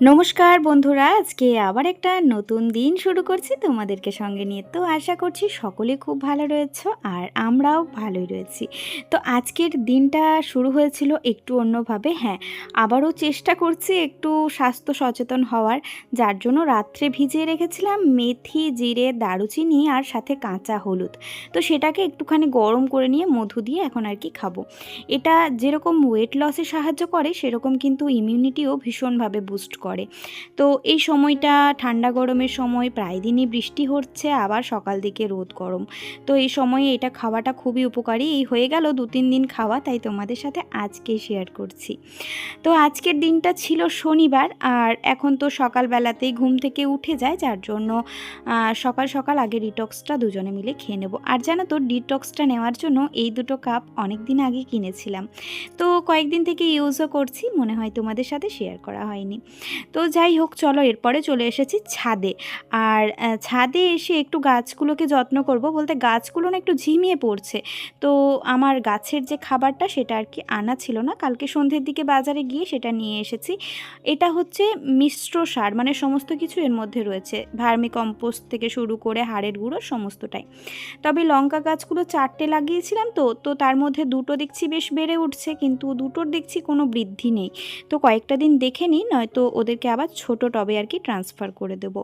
নমস্কার বন্ধুরা, আজকে আবার একটা নতুন দিন শুরু করছি তোমাদেরকে সঙ্গে নিয়ে। তো আশা করছি সকলে খুব ভালো রয়েছে আর আমরাও ভালোই রয়েছি। তো আজকের দিনটা শুরু হয়েছিল একটু অন্যভাবে হ্যাঁ আবারও চেষ্টা করছি একটু স্বাস্থ্য সচেতন হওয়ার। যার জন্য রাত্রে ভিজিয়ে রেখেছিলাম মেথি, জিরে, দারুচিনি আর সাথে কাঁচা হলুদ। তো সেটাকে একটুখানি গরম করে নিয়ে মধু দিয়ে এখন আর কি খাব। এটা যেরকম ওয়েট লসে সাহায্য করে, সেরকম কিন্তু ইমিউনিটিও ভীষণভাবে বুস্ট করে। তো এই সময়টা ঠান্ডা গরমের সময় প্রায় দিনই বৃষ্টি হচ্ছে, আবার সকাল দিকে রোদ গরম। তো এই সময়ে এটা খাওয়াটা খুবই উপকারী। এই হয়ে গেল দু তিন দিন খাওয়া, তাই তোমাদের সাথে আজকে শেয়ার করছি। তো আজকের দিনটা ছিল শনিবার, আর এখন তো সকালবেলাতেই ঘুম থেকে উঠে যায়, যার জন্য সকাল সকাল আগে ডিটক্সটা দুজনে মিলে খেয়ে নেব। আর জানো তো ডিটক্সটা নেওয়ার জন্য এই দুটো কাপ অনেক দিন আগে কিনেছিলাম। তো কয়েকদিন থেকে ইউজও করছি, মনে হয় তোমাদের সাথে শেয়ার করা হয়নি। তো যাই হোক, চলো এরপরে চলে এসেছি ছাদে। আর ছাদে এসে একটু গাছগুলোকে যত্ন করব বলতে গাছগুলো না একটু ঝিমিয়ে পড়ছে। তো আমার গাছের যে খাবারটা সেটা আর কি আনা ছিল না। কালকে সন্ধ্যের দিকে বাজারে গিয়ে সেটা নিয়ে এসেছি। এটা হচ্ছে মিশ্র সার মানে সমস্ত কিছু এর মধ্যে রয়েছে। ভার্মি কম্পোস্ট থেকে শুরু করে হাড়ের গুঁড়ো সমস্তটাই। তবে লঙ্কা গাছগুলো চারটে লাগিয়েছিলাম তো তো তার মধ্যে দুটো দেখছি বেশ বেড়ে উঠছে, কিন্তু দুটোর দেখছি কোনো বৃদ্ধি নেই। তো কয়েকটা দিন দেখে নিই, নয়তো ওদেরকে আবার ছোট টবে আর কি ট্রান্সফার করে দেবো।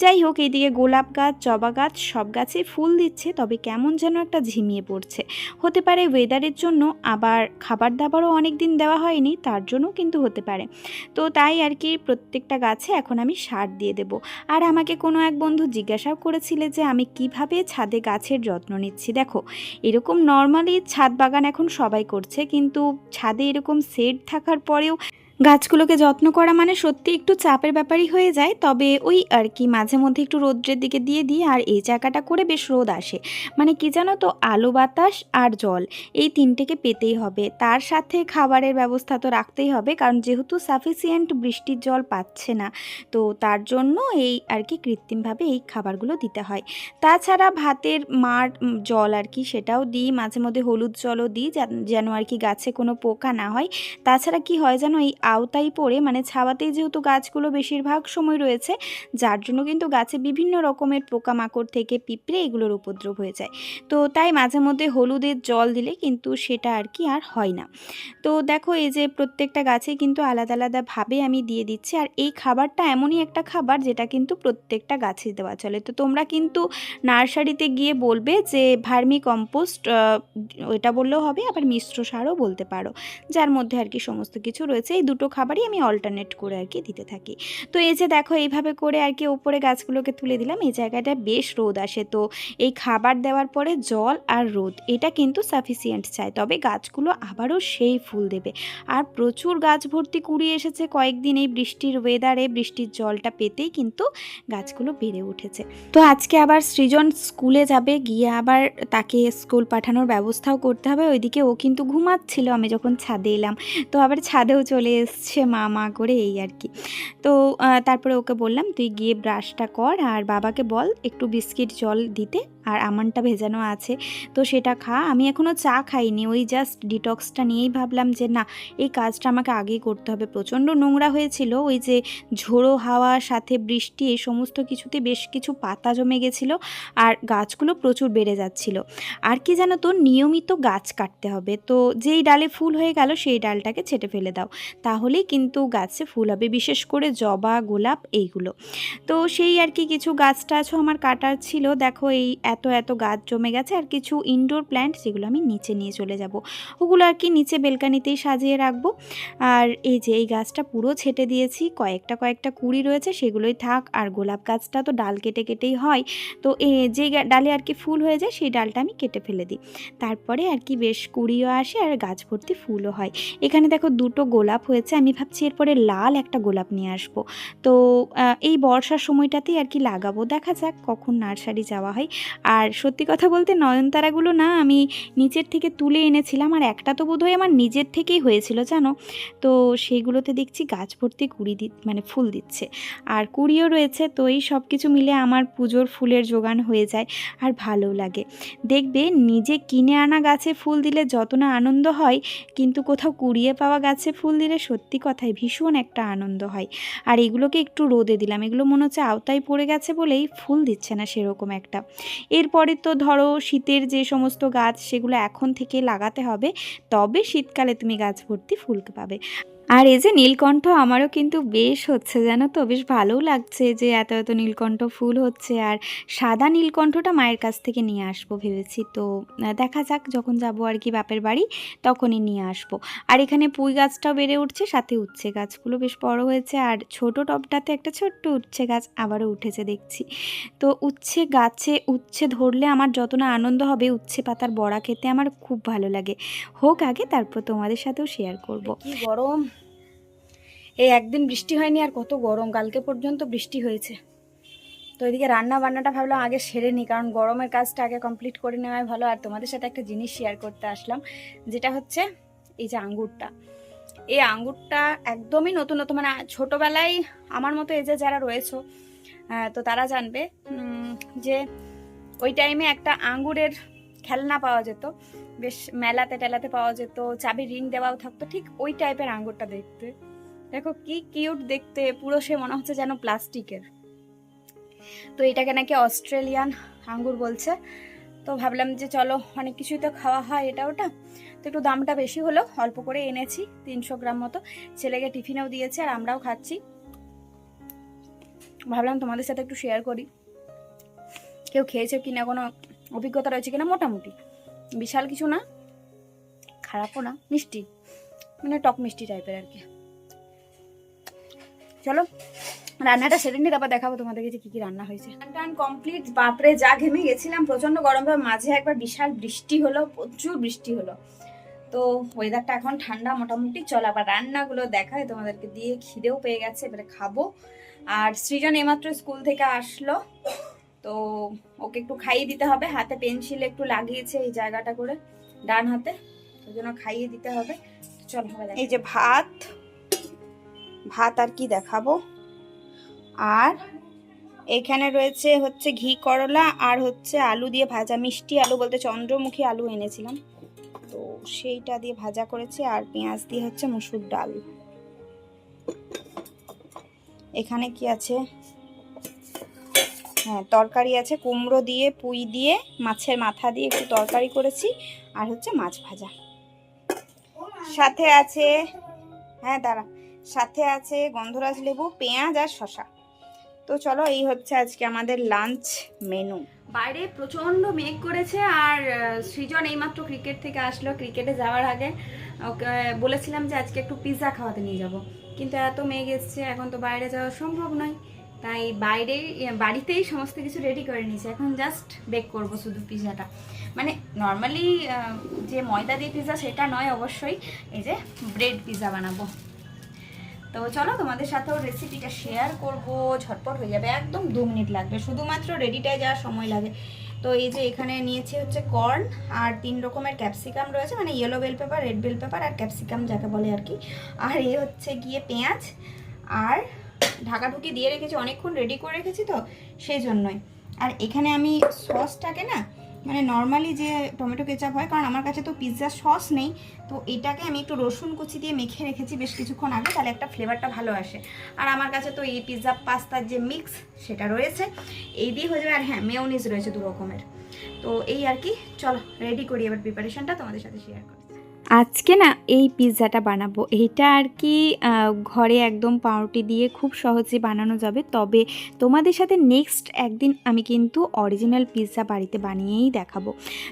যাই হোক এইদিকে গোলাপ গাছ, জবা গাছ, সব গাছে ফুল দিচ্ছে, তবে কেমন যেন একটা ঝিমিয়ে পড়ছে। হতে পারে ওয়েদারের জন্য আবার খাবার দাবারও অনেক দিন দেওয়া হয়নি, তার জন্য কিন্তু হতে পারে। তো তাই আর কি প্রত্যেকটা গাছে এখন আমি সার দিয়ে দেব। আর আমাকে কোনো এক বন্ধু জিজ্ঞাসাও করেছিলে যে আমি কীভাবে ছাদে গাছের যত্ন নিচ্ছি। দেখো, এরকম নর্মালি ছাদ বাগান এখন সবাই করছে, কিন্তু ছাদে এরকম সেট থাকার পরেও গাছগুলোকে যত্ন করা মানে সত্যি একটু চাপের ব্যাপারই হয়ে যায়, তবে ওই আর কি মাঝে মধ্যে একটু রোদ্রের দিকে দিয়ে দিই আর এই জায়গাটা করে বেশ রোদ আসে। মানে কি জানো তো, আলো, বাতাস আর জল এই তিনটেকে পেতেই হবে। তার সাথে খাবারের ব্যবস্থা তো রাখতেই হবে, কারণ যেহেতু সাফিসিয়েন্ট বৃষ্টির জল পাচ্ছে না, তো তার জন্য এই আর কি কৃত্রিমভাবে এই খাবারগুলো দিতে হয়। তাছাড়া ভাতের মার জল আর কি সেটাও দিই, মাঝে মধ্যে হলুদ জলও দিই যেন আর কি গাছে কোনো পোকা না হয়। তাছাড়া কি হয় যেন এই আওতায় পড়ে মানে ছাওয়াতেই যেহেতু গাছগুলো বেশিরভাগ সময় রয়েছে, যার জন্য কিন্তু গাছে বিভিন্ন রকমের পোকামাকড় থেকে পিঁপড়ে এগুলোর উপদ্রব হয়ে যায়। তো তাই মাঝে মধ্যে হলুদের জল দিলে কিন্তু সেটা আর কি আর হয় না। তো দেখো এই যে প্রত্যেকটা গাছে কিন্তু আলাদা আলাদাভাবে আমি দিয়ে দিচ্ছি, আর এই খাবারটা এমনই একটা খাবার যেটা কিন্তু প্রত্যেকটা গাছে দেওয়া চলে। তো তোমরা কিন্তু নার্সারিতে গিয়ে বলবে যে ভার্মি কম্পোস্ট ওইটা বললেও হবে, আবার মিশ্র সারও বলতে পারো, যার মধ্যে আর কি সমস্ত কিছু রয়েছে। এই দুটো খাবারই আমি অল্টারনেট করে আর কি দিতে থাকি। তো এই যে দেখো, এইভাবে করে আর কি ওপরে গাছগুলোকে তুলে দিলাম, এই জায়গাটা বেশ রোদ আসে। তো এই খাবার দেওয়ার পরে জল আর রোদ, এটা কিন্তু সাফিসিয়েন্ট চাই। তবে গাছগুলো আবারও সেই ফুল দেবে। আর প্রচুর গাছ ভর্তি কুড়ি এসেছে কয়েকদিন এই বৃষ্টির ওয়েদারে বৃষ্টির জলটা পেতেই কিন্তু গাছগুলো বেড়ে উঠেছে। তো আজকে আবার সৃজন স্কুলে যাবে, গিয়ে আবার তাকে স্কুল পাঠানোর ব্যবস্থাও করতে হবে। ওইদিকে ও কিন্তু ঘুমাচ্ছিল, আমি যখন ছাদে এলাম। তো আবার ছাদেও চলে এসছে মা মা করে এই আর কি। তো তারপরে ওকে বললাম, তুই গিয়ে ব্রাশটা কর আর বাবাকে বল একটু বিস্কিট জল দিতে। আর আমনটা ভেজানো আছে। তো সেটা খা। আমি এখনও চা খাইনি। ওই জাস্ট ডিটক্সটা নিয়েই ভাবলাম যে, না, এই কাজটা আমাকে আগেই করতে হবে। প্রচণ্ড নোংরা হয়েছিল। ওই যে ঝোড়ো হাওয়া, সাথে বৃষ্টি, এই সমস্ত কিছুতে বেশ কিছু পাতা জমে গেছিল আর গাছগুলো প্রচুর বেড়ে যাচ্ছিল। আর কি জানো তো, নিয়মিত গাছ কাটতে হবে। তো যেই ডালে ফুল হয়ে গেল, সেই ডালটাকে ছেটে ফেলে দাও। তাহলেই কিন্তু গাছে ফুল হবে, বিশেষ করে জবা, গোলাপ, এইগুলো। তো সেই আর কি কিছু গাছ টাছও আমার কাটার ছিল। দেখো, এই এত এত গাছ জমে গেছে আর কিছু ইনডোর প্ল্যান্ট যেগুলো আমি নিচে নিয়ে চলে যাব। ওগুলো আর কি নিচে বেলকানিতেই সাজিয়ে রাখব। আর এই যে এই গাছটা পুরো ছেটে দিয়েছি, কয়েকটা কয়েকটা কুড়ি রয়েছে, সেগুলোই থাক। আর গোলাপ গাছটা তো ডাল কেটে, কেটেই হয়। তো এ, যে ডালে আর কি ফুল হয়ে যায়, সেই ডালটা আমি কেটে ফেলে দিই। তারপরে আর কি বেশ কুড়িও আসে আর গাছ ভর্তি ফুলও হয়। এখানে দেখো দুটো গোলাপ হয়েছে, আমি ভাবছি এরপরে লাল একটা গোলাপ নিয়ে আসব। তো এই বর্ষার সময়টাতেই আর কি লাগাবো, দেখা যাক কখন নার্সারি যাওয়া হয়। আর সত্যি কথা বলতে নয়নতারাগুলো না আমি নিচের থেকে তুলে এনেছিলাম, আর একটা তো বোধহয় আমার নিজের থেকেই হয়েছিল, জানো? তো সেইগুলোতে দেখছি গাছ ভর্তি কুড়ি দি মানে ফুল দিচ্ছে। আর কুড়িও রয়েছে, তো এই সব কিছু মিলে আমার পুজোর ফুলের যোগান হয়ে যায়, আর ভালো লাগে। দেখবে নিজে কিনে আনা গাছে ফুল দিলে যত না আনন্দ হয়, কিন্তু কোথাও কুড়িয়ে পাওয়া গাছে ফুল দিলে সত্যি কথাই ভীষণ একটা আনন্দ হয়। আর এগুলোকে একটু রোদে দিলাম, এগুলো মনে হচ্ছে আওতায় পড়ে গেছে বলেই ফুল দিচ্ছে না সেরকম একটা। এরপরে তো ধরো শীতের যে সমস্ত গাছ সেগুলো এখন থেকে লাগাতে হবে, তবে শীতকালে তুমি গাছ ভর্তি ফুল পাবে। আর এই যে নীলকণ্ঠ আমারও কিন্তু বেশ হচ্ছে, জানো তো? বেশ ভালোও লাগছে যে এত এত নীলকণ্ঠ ফুল হচ্ছে আর সাদা নীলকণ্ঠটা মায়ের কাছ থেকে নিয়ে আসব ভেবেছি। তো দেখা যাক যখন যাব আর কি বাপের বাড়ি তখনই নিয়ে আসব। আর এখানে পুঁই গাছটাও বেড়ে উঠছে, সাথে উচ্ছে গাছগুলো বেশ বড় হয়েছে আর ছোট টবটাতে একটা ছোট্ট উচ্ছে গাছ আবারও উঠেছে দেখছি। তো উচ্ছে গাছে উচ্ছে ধরলে আমার যত না আনন্দ হবে উচ্ছে পাতার বড়া খেতে আমার খুব ভালো লাগে। হোক আগে তারপর তোমাদের সাথেও শেয়ার করব। গরম! এই একদিন বৃষ্টি হয়নি আর কত গরম, কালকে পর্যন্ত বৃষ্টি হয়েছে। তো এদিকে রান্না বান্নাটা ভাবলাম আগে সেরে নিই, কারণ গরমের কাজটা আগে কমপ্লিট করে নেওয়াই ভালো। আর তোমাদের সাথে একটা জিনিস শেয়ার করতে আসলাম, যেটা হচ্ছে এই যে আঙ্গুরটা। এই আঙ্গুরটা একদমই নতুন নতুন মানে ছোটোবেলায় আমার মতো এজে যারা রয়েছে তো তারা জানবে যে ওই টাইমে একটা আঙ্গুরের খেলনা পাওয়া যেত, বেশ মেলাতে টেলাতে পাওয়া যেত চাবি রিং দেওয়াও থাকতো, ঠিক ওই টাইপের আঙ্গুরটা দেখতে। দেখো কি কিউট দেখতে, পুরো সে মনে হচ্ছে যেন প্লাস্টিকের। তো এটাকে নাকি অস্ট্রেলিয়ান আঙ্গুর বলছে। তো ভাবলাম যে চলো, অনেক কিছুই তো খাওয়া হয় এটা ওটা। তো একটু দামটা বেশি হলো, অল্প করে এনেছি, তিনশো গ্রাম মতো। ছেলেকে টিফিনেও দিয়েছে আর আমরাও খাচ্ছি। ভাবলাম তোমাদের সাথে একটু শেয়ার করি। কেউ খেয়েছে কিনা কোনো অভিজ্ঞতা রয়েছে কিনা? মোটামুটি। বিশাল কিছু না, খারাপও না, মিষ্টি। মানে টক মিষ্টি টাইপের আর কি। চলো রান্নাটা সেরে নিই তারপর দেখাবো তোমাদেরকে যে কি কি রান্না হয়েছে। টান কমপ্লিট বাপরে যা ঘেমে গেছিলাম প্রচণ্ড গরম ভাবে মাঝে একবার বিশাল বৃষ্টি হলো প্রচুর বৃষ্টি হলো। তো ওয়েদারটা এখন ঠান্ডা মোটামুটি চল আবার রান্নাগুলো দেখায় তোমাদেরকে দিয়ে খিদেও পেয়ে গেছে এবারে খাব। আর সৃজন এইমাত্র স্কুল থেকে আসলো তো ওকে একটু খাইয়ে দিতে হবে হাতে পেন্সিল একটু লাগিয়েছে এই জায়গাটা করে ডান হাতে ওই জন্য খাইয়ে দিতে হবে। চল এই যে ভাত ভাত আর কি দেখাবো? আর এখানে রয়েছে হচ্ছে ঘি করলা আর হচ্ছে আলু দিয়ে ভাজা মিষ্টি আলু বলতে চন্দ্রমুখী আলু এনেছিলাম। তো সেইটা দিয়ে ভাজা করেছি আর পেঁয়াজ দিয়ে হচ্ছে মুসুর ডাল। এখানে কি আছে? হ্যাঁ তরকারি আছে, কুমড়ো দিয়ে, পুঁই দিয়ে, মাছের মাথা দিয়ে একটু তরকারি করেছি আর হচ্ছে মাছ ভাজা। সাথে আছে হ্যাঁ দাঁড়া। সাথে আছে গন্ধরাজ লেবু, পেঁয়াজ আর শশা তো চলো, এই হচ্ছে আজকে আমাদের লাঞ্চ মেনু বাইরে প্রচণ্ড মেঘ করেছে আর সৃজন এইমাত্র ক্রিকেট থেকে আসলো। ক্রিকেটে যাওয়ার আগে ওকে বলেছিলাম যে আজকে একটু পিৎজা খাওয়াতে নিয়ে যাব। কিন্তু এত মেঘ এসছে, এখন তো বাইরে যাওয়া সম্ভব নয়। তাই বাইরেই বাড়িতেই সমস্ত কিছু রেডি করে নিয়েছি। এখন জাস্ট বেক করব শুধু পিৎজাটা মানে নর্মালি যে ময়দা দিয়ে পিৎজা সেটা নয় অবশ্যই, এই যে ব্রেড পিৎজা বানাবো। তো চলো তোমাদের সাথেও রেসিপিটা শেয়ার করব। ঝটপট হয়ে যাবে, একদম দু মিনিট লাগবে। শুধুমাত্র রেডিটায় যাওয়ার সময় লাগে। তো এই যে এখানে নিয়েছি হচ্ছে কর্ন আর তিন রকমের ক্যাপসিকাম রয়েছে মানে yellow bell pepper red bell pepper আর ক্যাপসিকাম যাকে বলে আর কি। আর এ হচ্ছে গিয়ে পেঁয়াজ। আর ঢাকাঢুকি দিয়ে রেখেছি, অনেকক্ষণ রেডি করে রেখেছি তো, সেই জন্যই। আর এখানে আমি সসটাকে না মানে নর্মালি যে টমেটো কেচাপ হয়, কারণ আমার কাছে তো পিৎজা সস নেই, তো এটাকে আমি একটু রসুন কুচি দিয়ে মেখে রেখেছি বেশ কিছুক্ষণ আগে, তাহলে একটা ফ্লেভারটা ভালো আসে। আর আমার কাছে তো এই পিৎজা পাস্তার যে মিক্স সেটা রয়েছে। এই দিয়ে হয়ে যাবে, আর হ্যাঁ মেয়নিজ রয়েছে দু রকমের তো এই আর কি, চলো রেডি করি এবার প্রিপারেশনটা তোমাদের সাথে শেয়ার করি আজকে না এই পিৎজাটা বানাবো। এইটা আর কি ঘরে একদম পাউরুটি দিয়ে খুব সহজে বানানো যাবে। তবে তোমাদের সাথে নেক্সট একদিন আমি কিন্তু অরিজিনাল পিৎজা বাড়িতে বানিয়েই দেখাবো।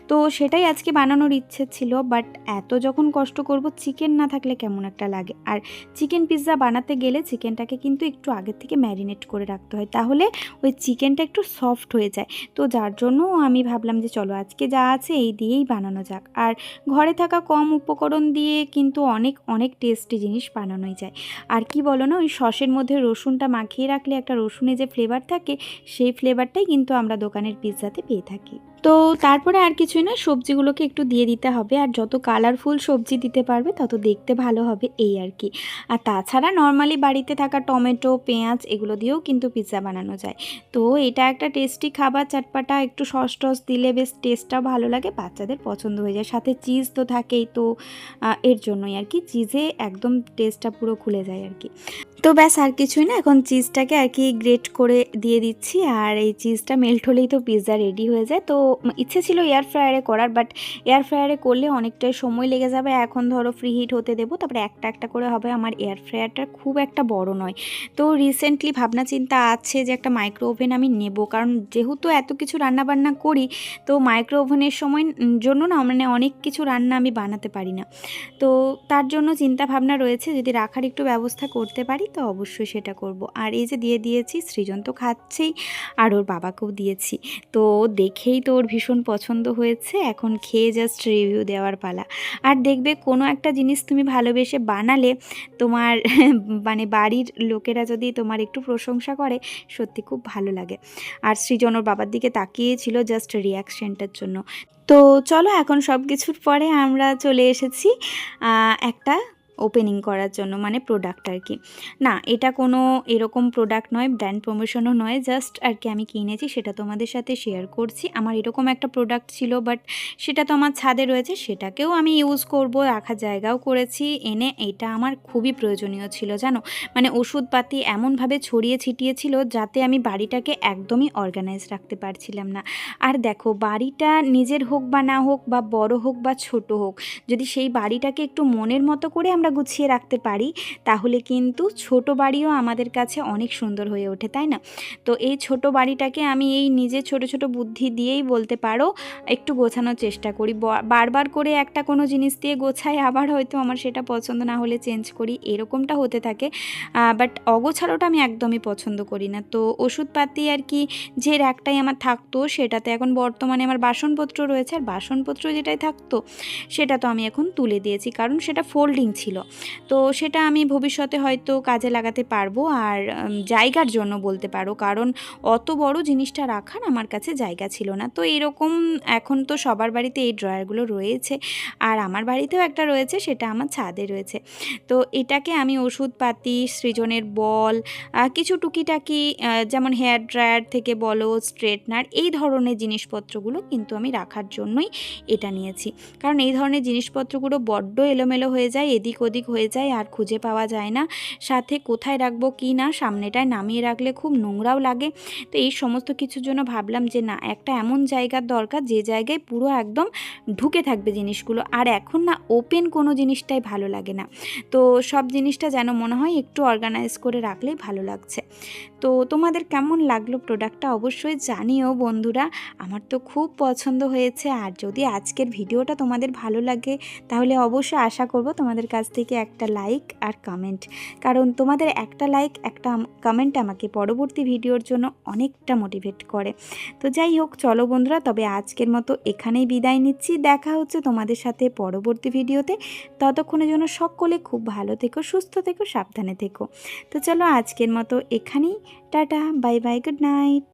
তো সেটাই আজকে বানানোর ইচ্ছে ছিল বাট এত যখন কষ্ট করব চিকেন না থাকলে কেমন একটা লাগে। আর চিকেন পিৎজা বানাতে গেলে চিকেনটাকে কিন্তু একটু আগে থেকে ম্যারিনেট করে রাখতে হয়। তাহলে ওই চিকেনটা একটু সফট হয়ে যায়। তো যার জন্য আমি ভাবলাম যে চলো আজকে যা আছে এই দিয়েই বানানো যাক। আর ঘরে থাকা কম উপকরণ দিয়ে কিন্তু অনেক অনেক টেস্টি জিনিস বানানোই যায়। আর কি বলো না ওই সসের মধ্যে রসুনটা মাখিয়ে রাখলে একটা রসুনে যে ফ্লেভার থাকে, সেই ফ্লেভারটাই কিন্তু আমরা দোকানের পিৎজাতে পেয়ে থাকি। তো তারপরে আর কিছুই না, সবজিগুলোকে একটু দিয়ে দিতে হবে। আর যত কালারফুল সবজি দিতে পারবে, তত দেখতে ভালো হবে এই আর কি। আর তাছাড়া নর্মালি বাড়িতে থাকা টমেটো, পেঁয়াজ, এগুলো দিয়েও কিন্তু পিৎজা বানানো যায়। তো এটা একটা টেস্টি খাবার, চাটপাটা একটু সস টস দিলে বেশ টেস্টটাও ভালো লাগে, বাচ্চাদের পছন্দ হয়ে যায়। সাথে চিজ তো থাকেই, তো এর জন্যই আর কি চিজে একদম টেস্টটা পুরো খুলে যায় আর কি। তো ব্যাস আর কিছুই না, এখন চিজটাকে আর কি গ্রেট করে দিয়ে দিচ্ছি আর এই চিজটা মেল্ট হলেই তো পিৎজা রেডি হয়ে যায়। তো ইচ্ছে ছিল এয়ার ফ্রায়ারে করার বাট এয়ার ফ্রায়ারে করলে অনেকটাই সময় লেগে যাবে। এখন ধরো ফ্রি হিট হতে দেবো, তারপরে একটা একটা করে হবে। আমার এয়ার ফ্রায়ারটা খুব একটা বড় নয়। তো রিসেন্টলি ভাবনা চিন্তা আছে যে একটা মাইক্রো ওভেন আমি নেব, কারণ যেহেতু এত কিছু রান্না বান্না করি, তো মাইক্রো ওভেনের সময় জন্য না মানে অনেক কিছু রান্না আমি বানাতে পারি না। তো তার জন্য চিন্তা ভাবনা রয়েছে, যদি রাখার একটু ব্যবস্থা করতে পারি তো অবশ্যই সেটা করব। আর এই যে দিয়ে দিয়েছি, সৃজন তো খাচ্ছেই, আর ওর বাবাকেও দিয়েছি। তো দেখেই তো ওর ভীষণ পছন্দ হয়েছে, এখন খেয়ে জাস্ট রিভিউ দেওয়ার পালা। আর দেখবে কোনো একটা জিনিস তুমি ভালোবেসে বানালে, তোমার মানে বাড়ির লোকেরা যদি তোমার একটু প্রশংসা করে, সত্যি খুব ভালো লাগে। আর সৃজন ওর বাবার দিকে তাকিয়েছিল জাস্ট রিয়াকশনটার জন্য। তো চলো এখন সব কিছুর পরে আমরা চলে এসেছি একটা ওপেনিং করার জন্য মানে প্রোডাক্ট আর কি না, এটা কোনো এরকম প্রোডাক্ট নয় ব্র্যান্ড প্রমোশনও নয় জাস্ট আর কি আমি কিনেছি সেটা তোমাদের সাথে শেয়ার করছি। আমার এরকম একটা প্রোডাক্ট ছিল বাট সেটা তো আমার ছাদে রয়েছে, সেটাকেও আমি ইউজ করব, রাখা জায়গাও করেছি, এনে এটা আমার খুবই প্রয়োজনীয় ছিল, জানো? মানে ওষুধপাতি এমনভাবে ছড়িয়ে ছিটিয়েছিল যাতে আমি বাড়িটাকে একদমই অর্গানাইজ রাখতে পারছিলাম না। আর দেখো, বাড়িটা নিজের হোক বা না হোক, বা বড় হোক বা ছোট হোক, যদি সেই বাড়িটাকে একটু মনের মতো করে আমরা গুছিয়ে রাখতে পারি, তাহলে কিন্তু ছোট বাড়িও আমাদের কাছে অনেক সুন্দর হয়ে ওঠে, তাই না? তো এই ছোট বাড়িটাকে আমি এই নিজে ছোট ছোট বুদ্ধি দিয়েই বলতে পারো, একটু গোছানোর চেষ্টা করি। বারবার করে একটা কোনো জিনিস দিয়ে গোছাই, আবার হয়তো আমার সেটা পছন্দ না হলে চেঞ্জ করি, এরকমটা হতে থাকে। বাট অগোছালোটা আমি একদমই পছন্দ করি না। তো ওষুধপাতি আর কি যে র্যাকটাই আমার থাকতো, সেটাতে এখন বর্তমানে আমার বাসনপত্র রয়েছে, আর বাসনপত্র যেটাই থাকতো, সেটা তো আমি এখন তুলে দিয়েছি। কারণ সেটা ফোল্ডিং ছিল। তো সেটা আমি ভবিষ্যতে হয়তো কাজে লাগাতে পারব আর জায়গার জন্য বলতে পারো। কারণ অত বড় জিনিসটা রাখার আমার কাছে জায়গা ছিল না। তো এরকম এখন তো সবার বাড়িতে এই ড্রয়ারগুলো রয়েছে আর আমার বাড়িতেও একটা রয়েছে, সেটা আমার ছাদে রয়েছে। তো এটাকে আমি ওষুধপাতি, সৃজনের বল কিছু টুকিটাকি যেমন হেয়ার ড্রায়ার থেকে বলো, স্ট্রেটনার, এই ধরনের জিনিসপত্রগুলো কিন্তু আমি রাখার জন্যই এটা নিয়েছি। কারণ এই ধরনের জিনিসপত্রগুলো বড্ড এলোমেলো হয়ে যায়, এদিক ওদিক হয়ে যায় আর খুঁজে পাওয়া যায় না। সাথে কোথায় রাখব, কি না, সামনেটায় নামিয়ে রাখলে খুব নোংরাও লাগে। তো এই সমস্ত কিছুর জন্য ভাবলাম যে, না, একটা এমন জায়গার দরকার যে জায়গায় পুরো একদম ঢুকে থাকবে জিনিসগুলো। আর এখন না ওপেন কোনো জিনিসটাই ভালো লাগে না। তো সব জিনিসটা যেন মনে হয় একটু অর্গানাইজ করে রাখলেই ভালো লাগছে। তো তোমাদের কেমন লাগল প্রোডাক্টটা অবশ্যই জানিও বন্ধুরা। আমার তো খুব পছন্দ হয়েছে। আর যদি আজকের ভিডিওটা তোমাদের ভালো লাগে, তাহলে অবশ্যই আশা করব তোমাদের কাছ থেকে একটা লাইক আর কমেন্ট কারণ তোমাদের একটা লাইক একটা কমেন্ট আমাকে পরবর্তী ভিডিওর জন্য অনেকটা মোটিভেট করে। তো যাই হোক, চলো বন্ধুরা, তবে আজকের মতো এখানেই বিদায় নিচ্ছি। দেখা হচ্ছে তোমাদের সাথে পরবর্তী ভিডিওতে ততক্ষণের জন্য সকলে খুব ভালো থেকো, সুস্থ থেকো, সাবধানে থেকো। তো চলো আজকের মতো এখানেই। Tata bye bye good night